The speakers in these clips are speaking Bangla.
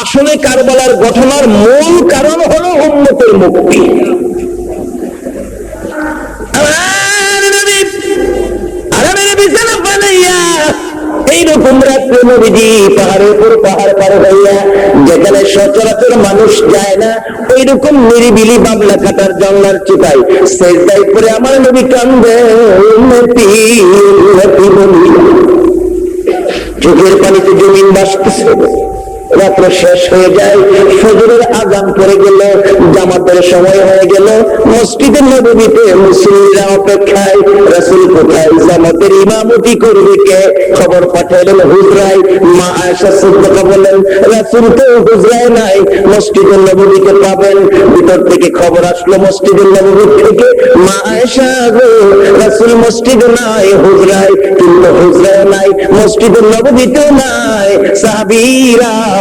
আসলে কারবালার ঘটনার মূল কারণ হলো উন্নতের মুক্তি। সচরাচর মানুষ যায় না নিরিবিলি কাটার আমার চোখের পানিতে জমিন বাসতেছে রাত্র শেষ হয়ে যায়, ফজরের আজান পড়ে গেল, জামাতের সময় হয়ে গেল মসজিদের নবীতে মুসলিমরা অপেক্ষায়, রাসুল কোথায়, জামাতের ইমামতি করবে কে? খবর পাঠাইলেন হুজরাই, মা আয়েশা সিদ্দিকা বলেন রাসুল তো হুজরাই নাই মসজিদের নবীতে পাবেন। ভিতর থেকে খবর আসলো মসজিদের নবী থেকে, মা আয়েশা গো, রাসুল মসজিদে নাই, হুজরাই, কিন্তু হুজরাই নাই মসজিদের নবীতেও নাই, সাহাবীরা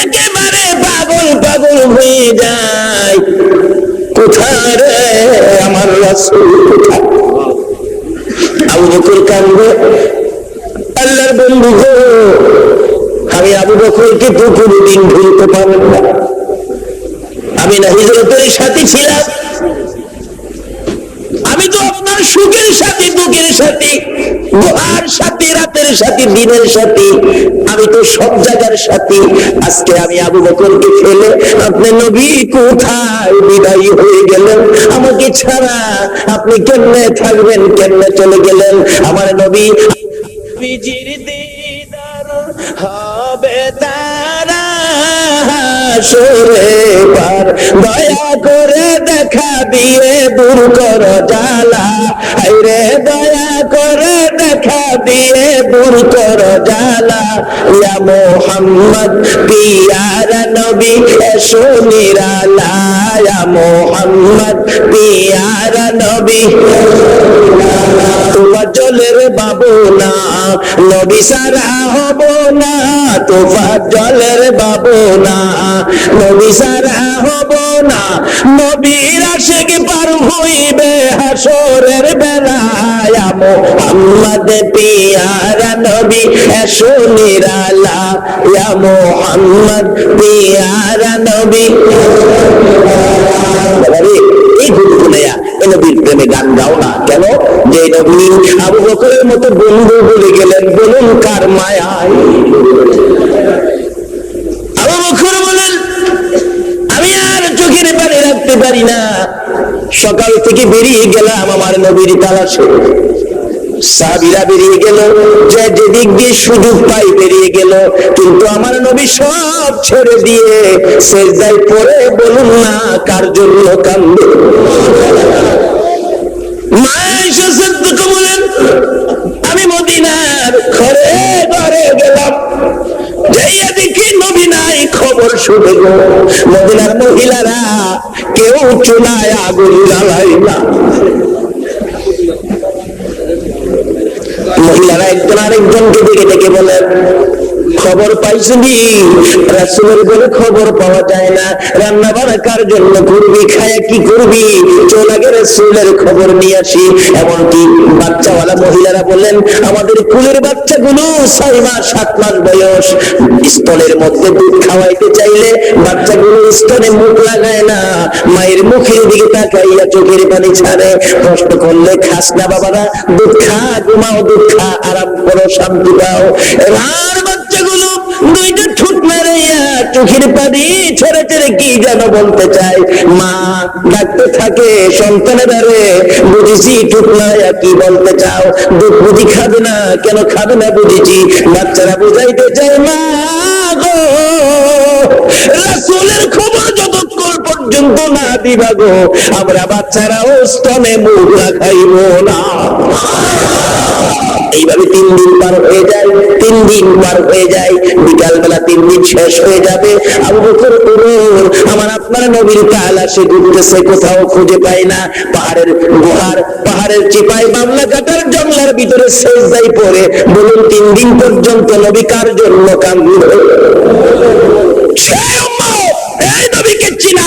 একেবারে পাগল পাগল হয়ে যায়। কোথায় রে আমার কোথায়? আবু বকর কান্দে আল্লাহর বন্ধু গো, আমি আবু তো কোনোদিন ভুলতে পারব না। আমি না হিজরতের সাথে ছিলাম। আমি তো আপনার সুখের সাথে, দুঃখের সাথে দোহার সাথে রাতের সাথে, দিনের সাথে, আমি তো সব জায়গার সাথে। আজকে আমি আবু বকরকে ফেলে আপনি নবী কোথায় বিদায়ী হয়ে গেলেন? আমাকে ছাড়া আপনি কেমনে থাকবেন, কেমনে চলে গেলেন? আমার নবী বিজির দিদার হবে তারা সরে পার। দয়া করে দেখা দিয়ে দূর কর জ্বালা। রে দয়া করে দেখা দিয়ে দূর কর জ্বালা। ইয়া মোহাম্মদ, পিয়ারা নবী, এসো নিরালা। ইয়া মোহাম্মদ, পিয়ারা নবী। তোমার জলের বাবু না নবী সারা হব না। তোমার জলের বাবু না নবী সারা হব না। নবীর আশেক পার হইবে হাসরের বেলায়। মোহাম্মদ পিয়ারা নবী এসো নিরালা ইয়া মোহাম্মদ পিয়ারা নবী। এই গুনগুনাইয়া এই নবীর প্রেমে গান গাও না কেন? যে নবী আবু বকরের মতো বন্ধু বলে গেলেন, বলুন কার মায়ায়? চোখের রাখতে পারি না। সকাল থেকে বেরিয়ে গেলাম আমার নবীর তালাশে। সাহাবিরা বেরিয়ে গেল, যে যেদিক দিয়ে সুযোগ পাই বেরিয়ে গেল। কিন্তু আমার নবী সব ছেড়ে দিয়ে সেজদায় পড়ে বলুন না কার জন্য কান্দে। আমি মদিনার ঘরে ঘরে গেলাম। যাইয়া দেখি নবী নাই, খবর শুনে গো। মদিনার মহিলারা কেউ চুলায় আগুন জ্বালাই না। মহিলারা একজন আরেকজনকে দেখে দেখে বলেন খবর পাইছিনি রাসুলের বলে খবর পাওয়া যায় না। রান্না বান্না কার জন্য করবি? খায়া কি করবি? চল আগে রাসুলের খবর নিয়ে আসি। এমনকি বাচ্চাওয়ালা মহিলারা বললেন, আমাদের কুলের বাচ্চাগুলো ছয় মাস, সাত মাস বয়স। স্তনের মধ্যে দুধ খাওয়াইতে চাইলে বাচ্চাগুলো স্তনে মুখ লাগায় না। মায়ের মুখের দিকে তাকাইয়া চোখের পানি ছাড়ে। প্রশ্ন করলে খাস না বাবারা, দুধ খা, ঘুমাও, দুধ খা, আরাম করো, শান্তি পাও। আর বাচ্চাগুলো দুইটা ঠুট মারাইয়া চোখের পানি ছেড়ে ছেড়ে কি যেন বলতে চায়? মা ডাকতে থাকে, সন্তানের আরে বুঝেছি ঠুট কি বলতে চাও? দুধ বুঝি খাবে না, কেন খাবে না বুঝেছি? বাচ্চারা বুঝাইতে চায়, মা গো পর্যন্ত না দিবা গো। আমরা বাচ্চারাও স্তনে মুখ লাগাইব না। এইভাবে তিন দিন পার হয়ে যায় তিন দিন পার হয়ে যায় বিকাল বেলা তিন দিন শেষ হয়ে যাবে। আমার আপনার নবীর কালা সে ঘুরতেছে কোথাও খুঁজে পায় না। পাহাড়ের গুহার পাহাড়ের চিপাই বাংলা কাটার জঙ্গলার ভিতরে যাই পড়ে। বলুন তিন দিন পর্যন্ত নবী কার জন্য সেই উম্মত, এই নবীকে চিনা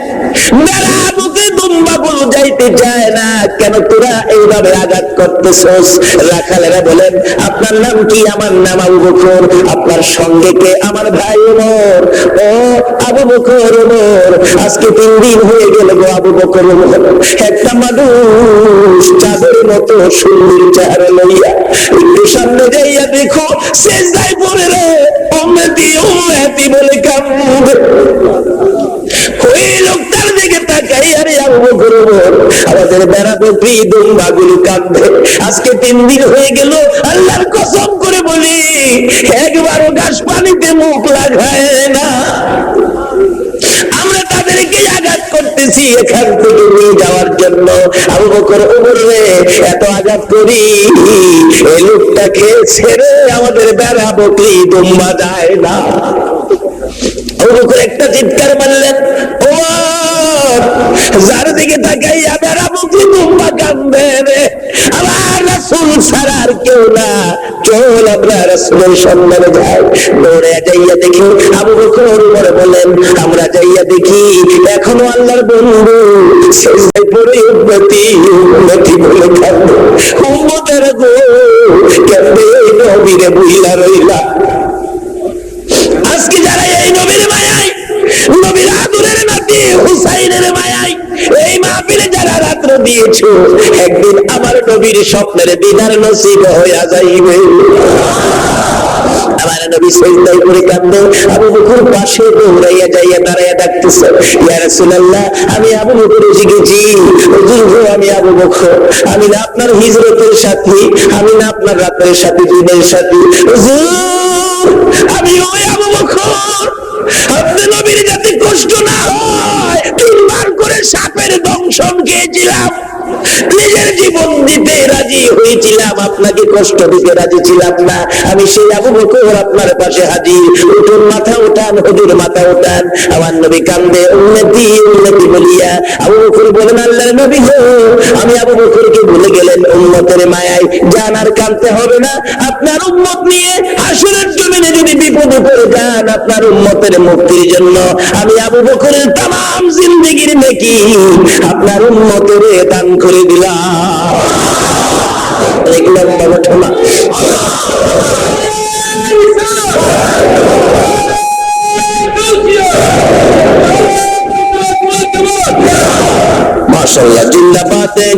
রে বেড়া বুকে দুম্বা রাখালেরা বলেন, আপনার নাম কি? আমার নাম আবু বকর। আপনার সঙ্গে কে? আমার ভাই ওমর। ও, আবু বকর ওমর। আজকে তিন দিন হয়ে গেল গো আবু বকর ওমর। একটা মানুষ চাঁদের মতো সুন্দর চেহারা লইয়া একটু যাইয়া দেখো শেষ যাই পড়ে রে। উম্মতি উম্মতি বলে লোকটার আমাদের বেড়া বকরি দুম্বাগুলো কাঁদবে। আজকে তিন দিন হয়ে গেল, আল্লাহর কসম করে বলি, একবারও ঘাস পানিতে মুখ লাগায় না। এত আঘাত করি, এই লোকটাকে ছেড়ে আমাদের বেড়া বকরি দুম্বা যায় না। আবু বকর একটা চিৎকার মারলেন ওমর যার দিকে তাকাইয়া বেড়া বকরি দুম্বা কান্দে রে। আমার রাসূল ছাড়া আর কেউ না। চল আমরা রাসূলের সন্ধানে যাই। দৌড়ে যাইয়া দেখি আবু বকর ওমর বলেন, আমরা যাইয়া দেখি এখনও আল্লাহর বন্ধু। সেজদায় পড়ে উন্নতি উন্নতি বলে কান্দে। উম্মতের গো কান্দে নবীরে বুইলা রইলা? হুসাইনের এই মাহফিলে যারা রাত্র একদিন আমার নবীর স্বপ্নের দিদার নসিব হইয়া যাইবে। আমি আবু আমি আবু বকর, আমি না আপনার হিজরতের সাথী, আমি না আপনার রাতের সাথী, দিনের সাথী। আমি ওই আবু বকর। আপনি নবীর যাতে কষ্ট না হয় তিনবার করে সাপের দংশন খেয়েছিলাম। নিজের জীবন দিতে রাজি হয়েছিলাম, আপনাকে কষ্ট দিতে রাজি ছিলাম না। আমি সেই আবু বকর আপনার পাশে হাজির। উঠুন মাথা উঠান, হুজুর মাথা উঠান। আমার নবী কান্দে উন্নতি উন্নতি বলিয়া। আবু বকর বলেন, আল্লাহর নবী গো আমি আবু বকরকে ভুলে গেলেন উন্নতের মায়ায়। জান আর কানতে হবে না। আপনার উম্মত নিয়ে আসরের জমিনে যদি বিপদে পড়ে যান, আপনার উম্মতের মুক্তির জন্য। আমি আবু বকরের তাম জিন্দগির নেকি। আপনার উম্মতের দান করে দিলাম। দেখলাম বাবা ঘটনা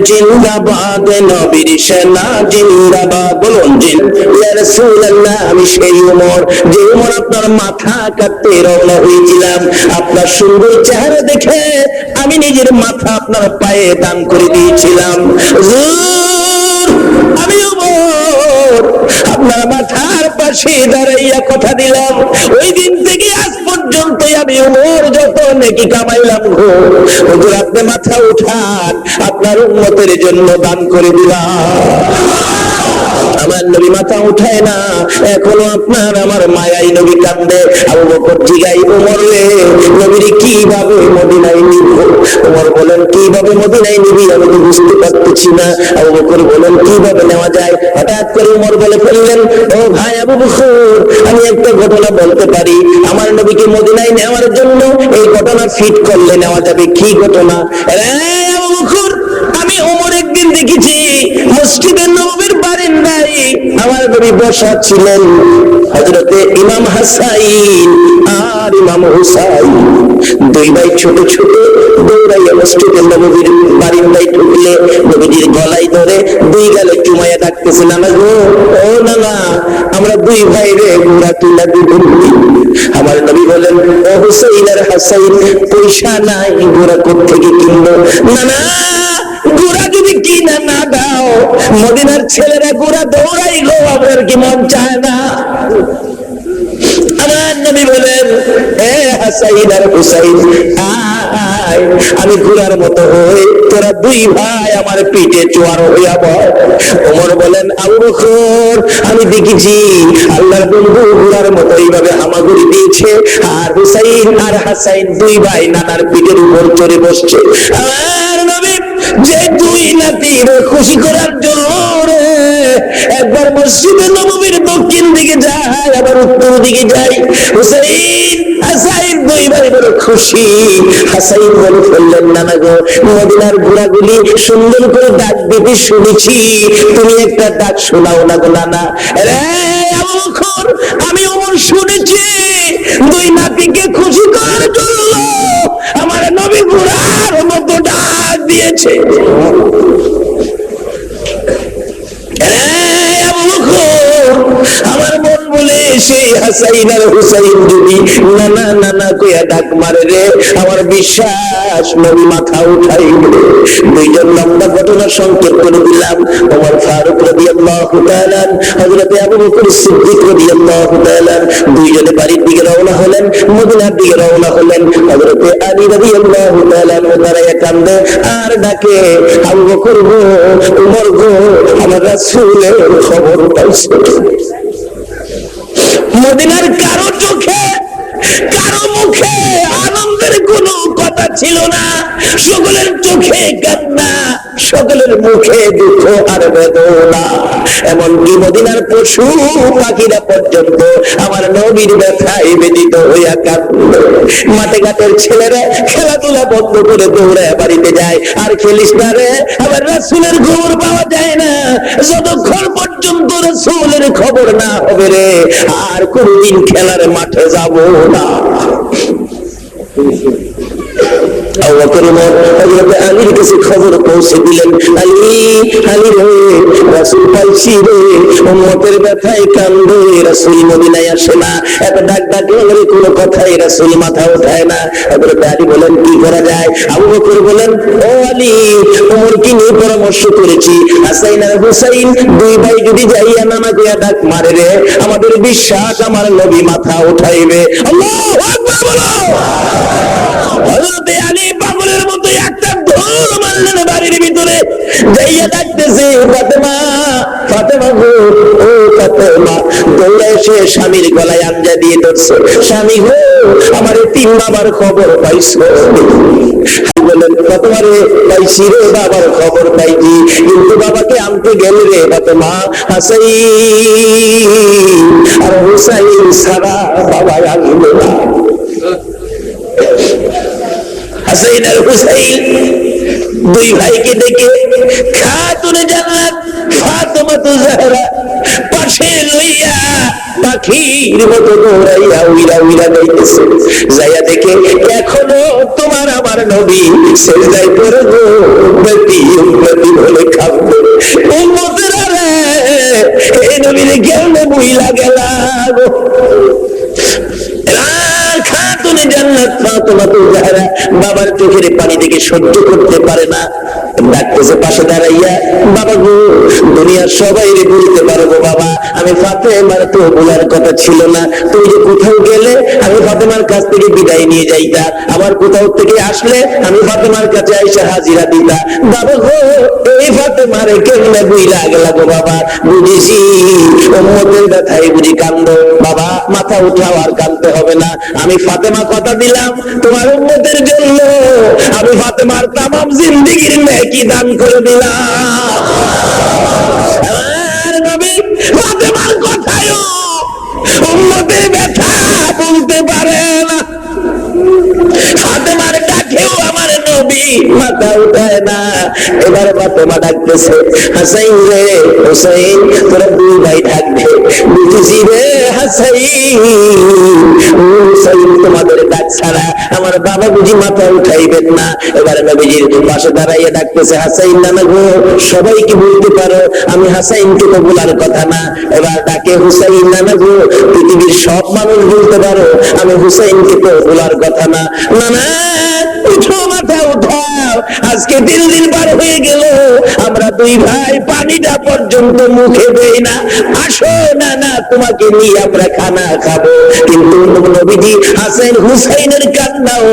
জিন্দাবাদ নবীর সেনা, জিন্দাবাদ বলুন জিন। ইয়া রাসূলুল্লাহ, আমি সেই ওমর যে উমর আপনার মাথা কাটতে রওনা হয়েছিলাম। আপনার সুন্দর চেহারা দেখে আমি নিজের মাথা আপনার পায়ে দান করে দিয়েছিলাম। আপনার মাথার পাশে দাঁড়াইয়া কথা দিলাম। ওই দিন থেকে আজ পর্যন্ত আমি ওমর যত নেকি কামাইলাম গো। হুজুর, আপনি মাথা উঠান, আপনার উন্নতের জন্য দান করে দিলাম। আমার নবী মাথা উঠায় না। এখনও আপনার আমার মায়াই নবী কান্দে আবু বকর জিগাই ওমর রে, নবীর কীভাবে মদিনায় নিব? ওমর বলেন, কীভাবে মদিনায় নিবি? আমি তো বুঝতে পারতেছি না। আবু বকর বলেন, কীভাবে নেওয়া যায়? হঠাৎ করে ওমর বলে ফেললেন, ও ভাই আবু বকর, আমি একটা ঘটনা বলতে পারি। আমার নবীকে মদিনায় নেওয়ার জন্য এই ঘটনা ফিট করলে নেওয়া যাবে। কি ঘটনা? আবু বকর আমি ওমর একদিন দেখেছি, মসজিদের নবীর বারিন্দায় আমার নবী বসা ছিলেন। হজরতে ইমাম হাসাইন আর ইমাম হুসাইন দুই ভাই ছোট ছোট দৌড়াইয়া মসজিদে নবীর ঢুকলে নবীজির গলায় ধরে দুই গালে চুমাইয়া ডাকতেছে ও নানা, আমরা দুই ভাই রে তুলা আমার নবী বলেন ও হুসাইন আর হাসাইন, পয়সা নাই, ঘোড়া কোথেকে কিনবো? নানা গোড়া যদি কিনা না দাও, মদিনার ছেলেরা গোড়া দৌড়াইলো, আপনার কি মন চায় না? আমার নবী বলেন, এ হাসাইন আর হুসাইন আমি ঘোড়ার মতো হই, তোরা দুই ভাই আমার পিঠে চোয়ার হইয়া বলেন আমি দেখেছি আল্লাহর বন্ধু ঘোড়ার মতো এইভাবে হামাগুড়ি দিয়েছে, আর হুসাইন আর হাসাইন দুই ভাই নানার পিঠের উপর চড়ে বসছে। নবী যে দুই নাতির খুশি করার জন্য একবার মসজিদে নবমীর দক্ষিণ দিকে যায়, আবার উত্তর দিকে যাই হুসাইন, হাসাইন দুই ভাই বড় খুশি। হাসাইন বলে ফেললেন নানা গো, মদিনার ঘোড়াগুলি সুন্দর করে ডাক দিতে শুনেছি। তুমি একটা ডাক শোনাও না গো নানা রে আমি অমর শুনেছি। দুই নাতিকে খুশি করার জন্য আমার নবী ঘোড়ার হাসাইন আর হুসাইন যদি নানা নানা কইয়া ডাক মারে রে, আমার বিশ্বাস নবী মাথা উঠাইবে দুইজন লম্বা ঘটনা সংকেত করে দিলাম। ওমর ফারুক রাদিয়াল্লাহু তাআলা, হযরত আবু বকর সিদ্দিক রাদিয়াল্লাহু তাআলা, দুইজনে বাড়ির দিকে রওনা হলেন, মদিনার দিকে রওনা হলেন। হযরত আলী রাদিয়াল্লাহু তাআলা দাঁড়াইয়া কান্দে, আর ডাকে, আবু বকর গো উমর গো, আমার রাসূলের খবর পাইছো মদিনার কারও চোখে কথা ছিল না। সকলের চোখে কান্না, সকলের মুখে দুঃখ আর বেদনা। এমনকি মদিনার পশু পাখিরা পর্যন্ত আমার নবীর ব্যথায় বেদিত হইয়া কাঁদল মাঠে ঘাটের ছেলেরা খেলাধুলা বন্ধ করে দৌড়ায় বাড়িতে যায়। আর খেলিস না রে আবার রাসুলের খবর পাওয়া যায় না। যতক্ষণ পর্যন্ত রাসুলের খবর না হবে রে, আর কোনদিন খেলার মাঠে যাব না। আবু বকর ওমর হযরত আলীর কাছে খবর পৌঁছে দিলেন আলী আলী রে রাসূল উম্মতের ব্যথায় কান্দে। রাসূল মদিনায় আসে না। এত ডাক কোনো কথাই রাসূল মাথা ওঠায় না। হযরত আলী বলেন, কি করা যায়? আবু বকর বলেন, ও আলী ওমর কি নিয়ে পরামর্শ করেছি। হাসাইন আর হুসাইন দুই ভাই যদি যাইয়া নানা কইয়া ডাক মারে রে, আমাদের বিশ্বাস আমার নবী মাথা উঠাইবে। আল্লাহু আকবার বলো। হযরতে আলী পাগলের মতো একটা ধর মারলেন বাড়ির ভিতরে। যাইয়া ডাকতেছে, ফাতেমা ফাতেমা গো, ও ফাতেমা। দৌড়ে এসে স্বামীর গলায় আঞ্জা দিয়ে ধরছে। স্বামী গো, আমার তিন বাবার খবর পাইছো। বলেন ফাতেমারে, পাইছি রে, বাবার খবর পাইছি। কিন্তু বাবাকে আনতে গেলে রে, ফাতেমা হাসাই আর হুসাইন সারা বাবা আসবে না। হাসাইন আর হুসাইন, দুই ভাইকে ডেকে খাতুনে জান্নাত ফাতেমা তো জাহরা পাশে লইয়া পাখির মতো দৌড়াইয়া উইরা উইরা যাইতেছে। যাইয়া দেখে, এখনও তোমার আমার নবী সেজদায় পড়ে উম্মতি উম্মতি বলে খাবে উম্মতেরা রে এই নবীর কেমনে বুইলা গেলা গো। খাতুনে বাবার চোখের পানি দেখে সহ্য করতে পারে না। ডাকতেছে, পাশে দাঁড়াইয়া, বাবা গো, দুনিয়ার সবাই রে বলতে পারব বাবা, আমি ফাতেমার তো বলার কথা ছিল না। তুই যে কোথাও গেলে, আমি ফাতেমার কাছ থেকে বিদায় নিয়ে যাইতা। আবার কোথাও থেকে আসলে, আমি ফাতেমার কাছে আইসা হাজিরা দিতা। বাবা গো, এই ফাতেমার কেমনে বুইলা গেলা গো বাবা? বুঝেছি, উম্মতের ব্যথায় বুঝি কান্দ। বাবা, মাথা উঠাও আর কান্দতে হবে না। আমি ফাতেমা কথা দিলাম তোমার উন্নতের জন্য। আমি ফাতেমার তামাম জিন্দিগির নেকি দান করে দিলাম। কথায় উন্নতির ব্যথা বলতে পারে না। মাথা উঠায় না। এবার ডাকতেছে, হাসাইন রে, হোসাইন, তোরা দুই ভাই ডাকবে বুঝেছি রে, হাসাইন। তোমার ডাক ছাড়া আমার বাবা বুঝি মাথা উঠাইবেন না। এবারে নবীজির পাশে দাঁড়াইয়া ডাকতেছে, হাসাইন নানা গো সবাইকে বলতে পারো? আমি হাসাইনকে তো বলার কথা না। এবার ডাকে, হুসাইন নানা গো, পৃথিবীর সব মানুষ বলতে পারো? আমি হুসাইনকে তো বলার কথা না। না না উঠো মাথা উঠাও। আজকে দিন দিন পার হয়ে গেল। আমরা দুই ভাই পানিটা পর্যন্ত মুখে দেই না। আসো, না না, তোমাকে নিয়ে আমরা খানা খাব। কিন্তু নবীজি হাসান হুসাইনের কান্নাও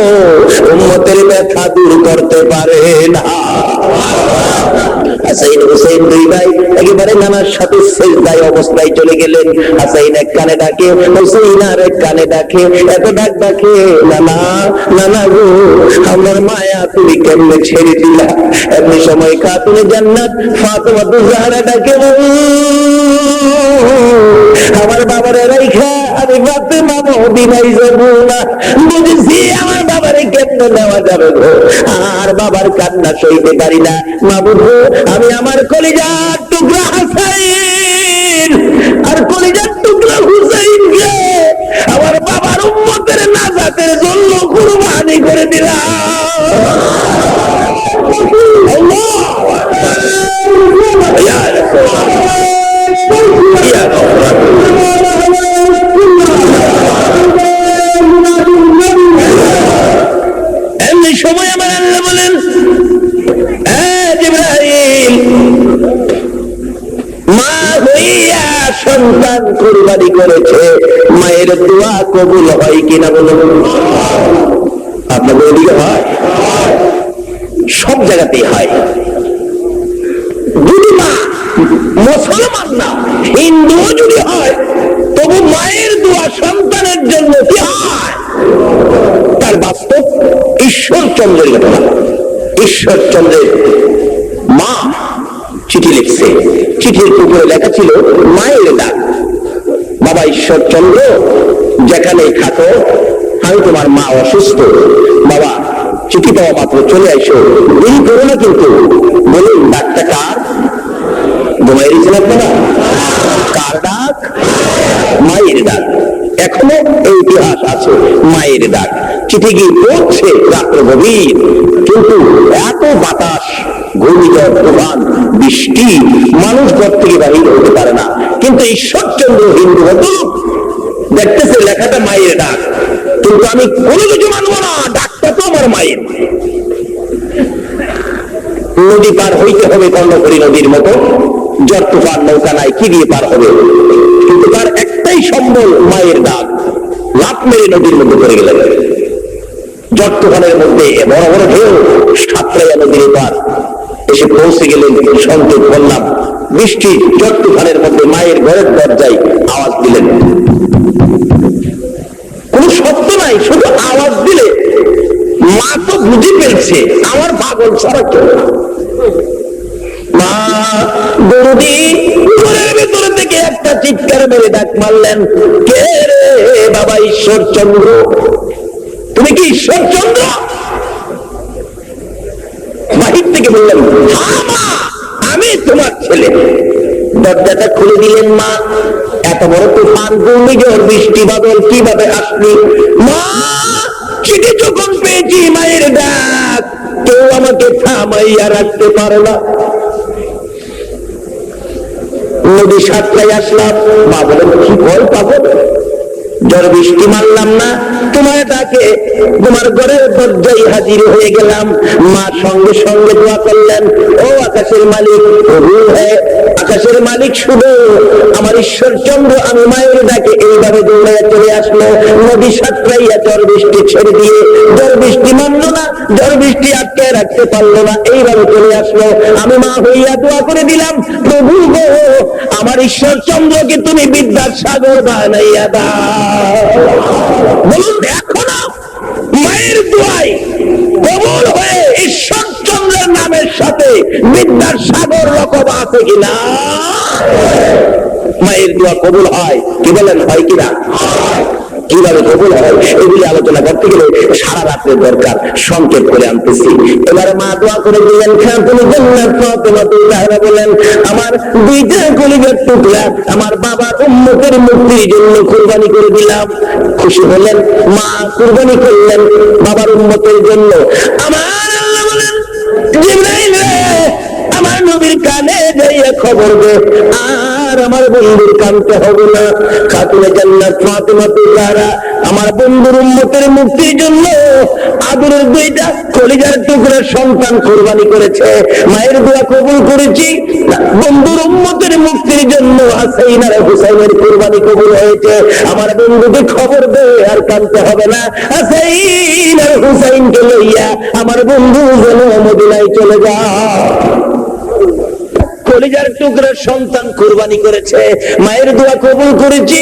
উম্মতের ব্যথা দূর করতে পারে না। হাসাইন হুসাইন দুই ভাই একেবারে নানার সাথে শেষদায় অবস্থায় চলে গেলেন। হাসাইন এক কানে ডাকে, হুসাইন আর এক কানে ডাকে, এত ডাক ডাকে, নানা নানা গো, আমার মায়া তুমি কেমনে ছেড়ে দিলা? এমনি সময় খাতুনে জান্নাত ফাতেমা জাহরা ডাকে আমার বাবারে রাইখা, আমি ফাতেমা মদিনায় যাব না। বাবারে নেওয়া যাবে গো? আর বাবার কান্না সইতে পারি না। মা বুঝো আমি আমার কলিজার টুকরা হাসাইন। আর কলিজার টুকরা হুসাইন গিয়ে আমার বাবার উম্মতের নাজাতের জন্য কুরবানি করে দিলাম। এমনি সময় আমার আল্লাহ বলেন জিব্রাহিম মা হইয়া সন্তান কুরবানি করেছে, মায়ের দোয়া কবুল হয় কিনা আপনাদের ওদিকে হয়? সব জায়গাতেই হয়। যদি মা মুসলমান না হিন্দু যদি হয়, তবু মায়ের দোয়া সন্তানের জন্য কি হয়? তার বাস্তব ঈশ্বরচন্দ্রের ঘটনা। ঈশ্বরচন্দ্রের মা চিঠি লিখছে। চিঠির উপরে লেখা ছিল, মায়ের ডাক। বাবা ঈশ্বরচন্দ্র যেখানে থাকো, আমি তোমার মা অসুস্থ। বাবা, চিঠি পাওয়া মাত্র চলে আইসো দেরি করো না কিন্তু বলুন, ডাকটা কার? ঘুমাই দিয়েছেন আপনারা? কার ডাক? মায়ের ডাক। এখনও ইতিহাস আছে, মায়ের ডাক। চিঠি পড়ছে? কিন্তু এত বাতাস, ঘূর্ণিঝড়, তুফান, বৃষ্টি, মানুষ ঘর থেকে বাহির হতে পারে না। কিন্তু ঈশ্বরচন্দ্র হিন্দু দেখতেছে লেখাটা মায়ের ডাক। কিন্তু আমি কোনো কিছু মানবো না, ডাকটা তো আমার মায়ের। নদী পার হইতে হবে কর্ণপুরী নদীর মতো। জ্বর তুফান, নৌকা নাই, কি দিয়ে পার হবে? কিন্তু তার একটাই সম্বল মায়ের ডাক। লাভ নদীর মধ্যে পড়ে গেলেন জ্বর মধ্যে বড় বড় ঢেউ সাতরাইয়া নদীর পার এসে পৌঁছে গেলেন সংকেত বললাম বৃষ্টি জ্বর মধ্যে মায়ের ঘরের দরজায় আওয়াজ দিলেন কোন শব্দ নাই, শুধু আওয়াজ দিলে মা তো বুঝে ফেলছে, আমার পাগল ছাড়া কেউ। মা গরুদি একটা চিৎকার মেরে ডাক মারলেন কে রে বাবা ঈশ্বরচন্দ্র? তুমি কি ঈশ্বরচন্দ্র? বাহির থেকে বললেন "হ্যাঁ, আমি তোমার ছেলে। দরজাটা খুলে দিলেন মা। এত বড় তুফান ঘূর্ণিঝড় বৃষ্টি বাদল কীভাবে আসলি মা চিঠি যখন পেয়েছি মায়ের ডাক কেউ আমাকে থামাইয়া রাখতে পারে না। নদী সাতটায় আসলাম। মা বলেন কি ভয় পাবো? ঝড় বৃষ্টি মারলাম না। তোমার ডাকে, তোমার ঘরের দরজায় হাজির হয়ে গেলাম। মা সঙ্গে সঙ্গে দোয়া করলেন, ও আকাশের মালিক, প্রভু হ্যাঁ আকাশের মালিক আমার ঈশ্বরচন্দ্র আমি মায়ের ডাকে এইভাবে দৌড়াইয়া চলে আসলো। নদী সাতটাইয়া ঝড় বৃষ্টি ছেড়ে দিয়ে ঝড় বৃষ্টি মানলো না ঝড় বৃষ্টি আটকে রাখতে পারল না, এইভাবে চলে আসলো। আমি মা হইয়া দোয়া করে দিলাম, প্রভু গো, আমার ঈশ্বরচন্দ্রকে তুমি বিদ্যার সাগর বানাইয়া দাও। বলুন, এখনও মায়ের দোয়াই কবল হয়ে ঈশ্বরচন্দ্রের নামের সাথে বিদ্যার সাগর রকম আছে কিনা? মায়ের দোয়া কবুল হয়। কি বলেন, হয় কিনা? কীভাবে কবুল হয়? এগুলি আলোচনা করতে গেলে সারা রাতের দরকার। সংক্ষেপ করে আনতেছি। এবারে মা দোয়া করে দিলেন খাতুন জান্নাত ফাতেমা তুল্লাহরা বলেন, আমার দুইটা কলিজার টুকরা আমার বাবার উম্মতের মুক্তির জন্য কুরবানি করে দিলাম। খুশি হলেন, মা কুরবানি করলেন বাবার উম্মতের জন্য। আমার আল্লাহ বলেন জিবরাইল রে, আমার নবীর কানে যাইয়া খবর দে। আর আমার বন্ধুর কানতে হবে না। খাতুনে জান্নাত, ফাতেমা তুজারা আমার বন্ধুর উম্মতের মুক্তির জন্য আদরের দুইটা কলিজার টুকরার সন্তান কোরবানি করেছে। মায়ের দোয়া কবুল করেছি। বন্ধুর উম্মতের মুক্তির জন্য হাসাইন হুসাইনের কোরবানি কবুল হয়েছে। আমার বন্ধুকে খবর দে, আর কানতে হবে না। হাসাইন হুসাইনকে লইয়া আমার বন্ধু যেন মদিনায় চলে যা কলিজার টুকরার সন্তান কোরবানি করেছে। মায়ের দোয়া কবুল করেছি।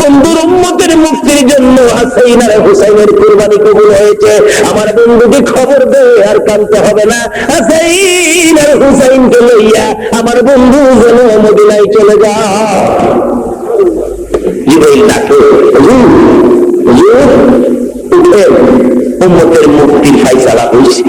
বন্ধুর উম্মতের মুক্তির জন্য হাসাইন হুসাইনের কোরবানি কবুল হয়েছে। আমার বন্ধুকে খবর দে, আর কানতে হবে না। হাসাইন হুসাইনকে লইয়া আমার বন্ধু যেন মদিনায় চলে যা জিবরাইল ডাকে উম্মতের মুক্তির ফাইসালা হয়েছে।